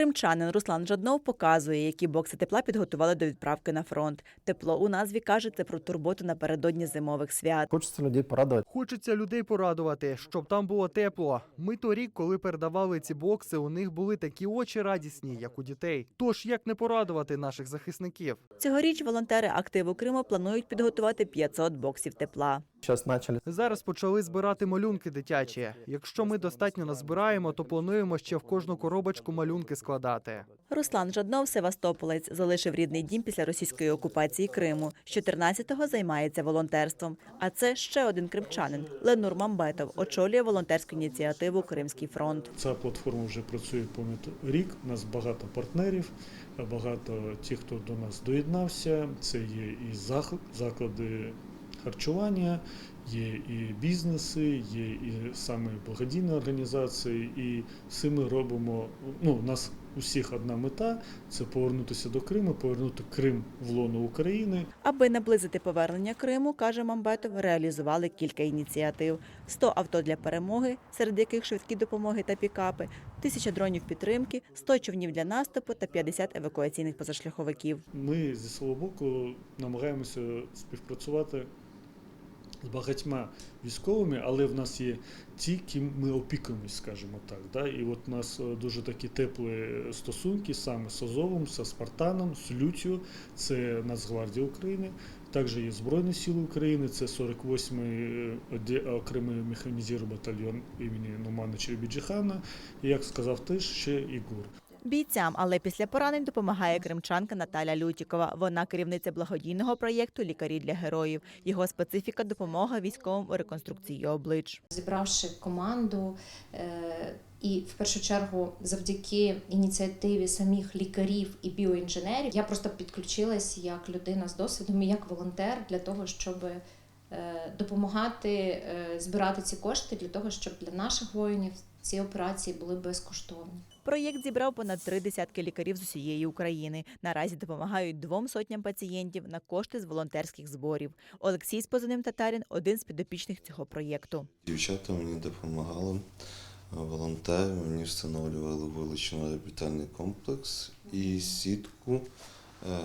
Кримчанин Руслан Жаднов показує, які бокси тепла підготували до відправки на фронт. Тепло у назві каже, це про турботу напередодні зимових свят. Хочется людей порадовать. Хочеться людей порадувати, щоб там було тепло. Ми торік, коли передавали ці бокси, у них були такі очі радісні, як у дітей. Тож як не порадувати наших захисників? Цьогоріч волонтери активу Криму планують підготувати 500 боксів тепла. Зараз почали збирати малюнки дитячі. Якщо ми достатньо назбираємо, то плануємо ще в кожну коробочку малюнки складати. Руслан Жаднов, Севастополець, залишив рідний дім після російської окупації Криму. З 14-го займається волонтерством. А це ще один кримчанин Ленур Мамбетов очолює волонтерську ініціативу Кримський фронт. Ця платформа вже працює понад рік. У нас багато партнерів, багато тих, хто до нас доєднався. Це є і заклади харчування, є і бізнеси, є і саме благодійні організації. І все ми робимо. Ну, у нас усіх одна мета це повернутися до Криму, повернути Крим в лоно України. Аби наблизити повернення Криму, каже Мамбетов, реалізували кілька ініціатив: 100 авто для перемоги, серед яких швидкі допомоги та пікапи, тисяча дронів підтримки, 100 човнів для наступу та 50 евакуаційних позашляховиків. Ми зі свого боку намагаємося співпрацювати з багатьма військовими, але в нас є ті, ким ми опікуємось, скажімо так. Да? І от у нас е, дуже такі теплі стосунки саме з Азовом, з Спартаном, з Лютю, це Нацгвардія України. Також є Збройні Сили України, це 48-й окремий механізований батальйон імені Нумана Черебіджихана. І як сказав теж ще і ГУР. Бійцям, але після поранень допомагає кримчанка Наталя Лютікова. Вона керівниця благодійного проєкту Лікарі для героїв. Його специфіка допомога військовим у реконструкції облич. зібравши команду, е, і в першу чергу, завдяки ініціативі самих лікарів і біоінженерів, я просто підключилась як людина з досвідом і як волонтер для того, щоб е, допомагати е, збирати ці кошти для того, щоб для наших воїнів ці операції були безкоштовні. Проєкт зібрав понад три десятки лікарів з усієї України. Наразі допомагають двом сотням пацієнтів на кошти з волонтерських зборів. Олексій з позивним Татарін один з підопічних цього проєкту. Дівчата мені допомагали, волонтери мені встановлювали вулично-орбітальний комплекс і сітку е,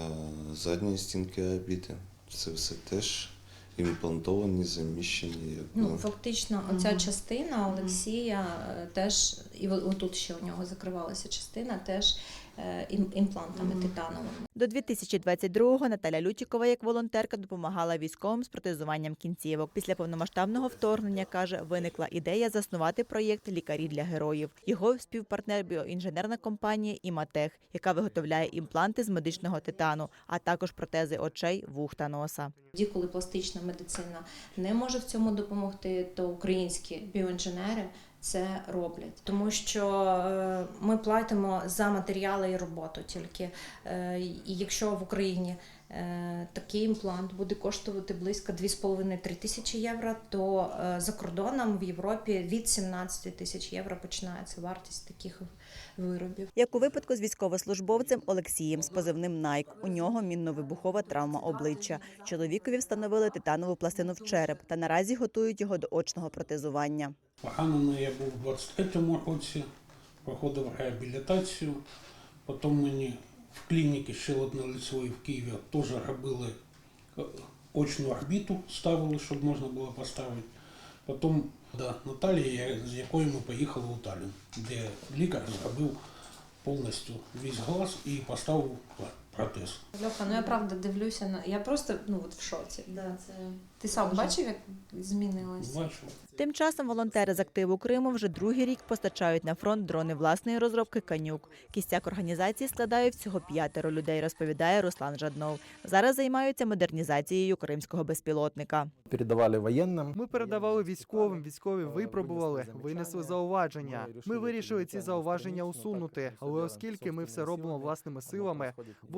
задньої стінки орбіти. Це все теж імплантовані, заміщені. як Ну, би, фактично, оця частина Олексія угу. теж, і отут ще у нього закривалася частина, теж імплантами угу. титановими. До 2022-го Наталя Лютікова як волонтерка допомагала військовим з протезуванням кінцівок. Після повномасштабного вторгнення каже, виникла ідея заснувати проєкт Лікарі для героїв. Його співпартнер біоінженерна компанія Іматех, яка виготовляє імпланти з медичного титану, а також протези очей, вух та носа. Тоді, коли пластична медицина не може в цьому допомогти, то українські біоінженери це роблять, тому що е, ми платимо за матеріали і роботу тільки. Е, І якщо в Україні такий імплант буде коштувати близько 2,5-3 тисячі євро, то е, за кордоном в Європі від 17 тисяч євро починається вартість таких виробів. Як у випадку з військовослужбовцем Олексієм з позивним Найк. У нього мінно-вибухова травма обличчя. Чоловікові встановили титанову пластину в череп та наразі готують його до очного протезування. Поранений я був у 23-му році, проходив реабілітацію. Потім мені в клініці щелепно-лицевої в Києві теж робили е, очну орбіту, ставили, щоб можна було поставити. Потім до Наталії, з якою ми поїхали у Таллін, де лікар зробив повністю весь глаз і поставив протез. Льоха, ну я правда дивлюся на я просто ну от в шоці. Да, це Ти сам бачив, як змінилось? Бачу. Тим часом волонтери з активу Криму вже другий рік постачають на фронт дрони власної розробки Канюк. Кістяк організації складає всього п'ятеро людей, розповідає Руслан Жаднов. Зараз займаються модернізацією кримського безпілотника. Передавали военным. Ми передавали військовим, військові випробували, винесли зауваження. Ми вирішили ці зауваження усунути, але оскільки ми все робимо власними силами,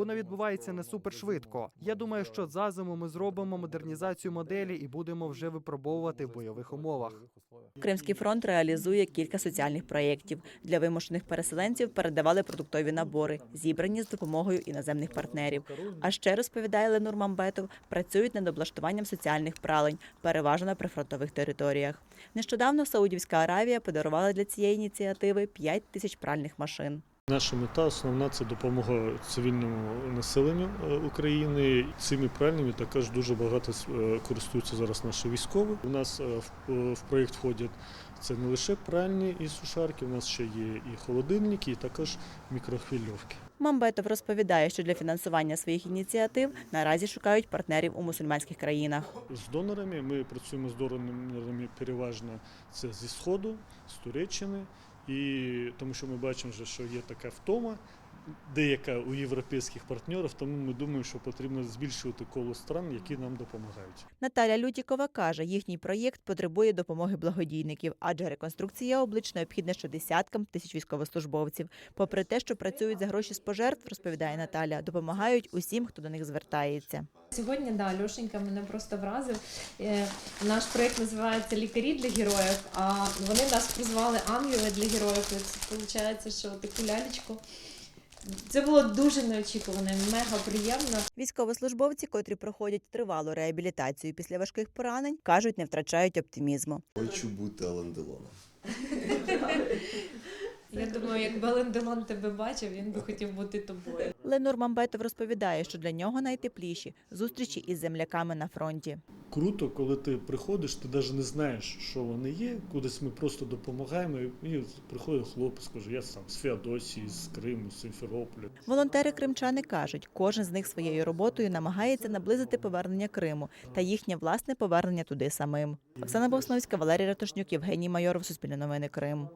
воно відбувається не супершвидко. Я думаю, що за зиму ми зробимо модернізацію моделі і будемо вже випробовувати в бойових умовах. Кримський фронт реалізує кілька соціальних проєктів. Для вимушених переселенців передавали продуктові набори, зібрані з допомогою іноземних партнерів. А ще розповідає Ленур Мамбетов, працюють над облаштуванням соціальних пралень, переважно на прифронтових територіях. Нещодавно Саудівська Аравія подарувала для цієї ініціативи 5 тисяч пральних машин. Наша мета основна це допомога цивільному населенню е, України. Цими пральнями також дуже багато е, користуються зараз наші військові. У нас е, в, в проєкт входять це не лише пральні і сушарки, у нас ще є і холодильники, і також мікрохвильовки. Мамбетов розповідає, що для фінансування своїх ініціатив наразі шукають партнерів у мусульманських країнах. З донорами ми працюємо з донорами переважно це зі Сходу, з Туреччини, і тому що ми бачимо, що є така втома. Деяка у європейських партнерів, тому ми думаємо, що потрібно збільшувати коло стран, які нам допомагають. Наталя Лютікова каже, їхній проєкт потребує допомоги благодійників, адже реконструкція облич необхідна ще десяткам тисяч військовослужбовців. Попри те, що працюють за гроші з пожертв, розповідає Наталя, допомагають усім, хто до них звертається. Сьогодні да, Льошенька мене просто вразив. Е, Наш проєкт називається Лікарі для героїв, а вони нас призвали ангели для героїв. Це виходить, що таку лялечку. Це було дуже неочікувано, мега приємно. Військовослужбовці, котрі проходять тривалу реабілітацію після важких поранень, кажуть, не втрачають оптимізму. Хочу бути Алан Делоном. Я думаю, якби Делон тебе бачив, він би хотів бути тобою. Ленур Мамбетов розповідає, що для нього найтепліші зустрічі із земляками на фронті. Круто, коли ти приходиш, ти навіть не знаєш, що вони є. Кудись ми просто допомагаємо. І приходить хлопець, каже, я сам з Феодосії, з Криму, з Симферополя. Волонтери кримчани кажуть, кожен з них своєю роботою намагається наблизити повернення Криму та їхнє власне повернення туди самим. Оксана Босновська, Валерій Ратушнюк, Євгеній Майоров, Суспільне новини Крим.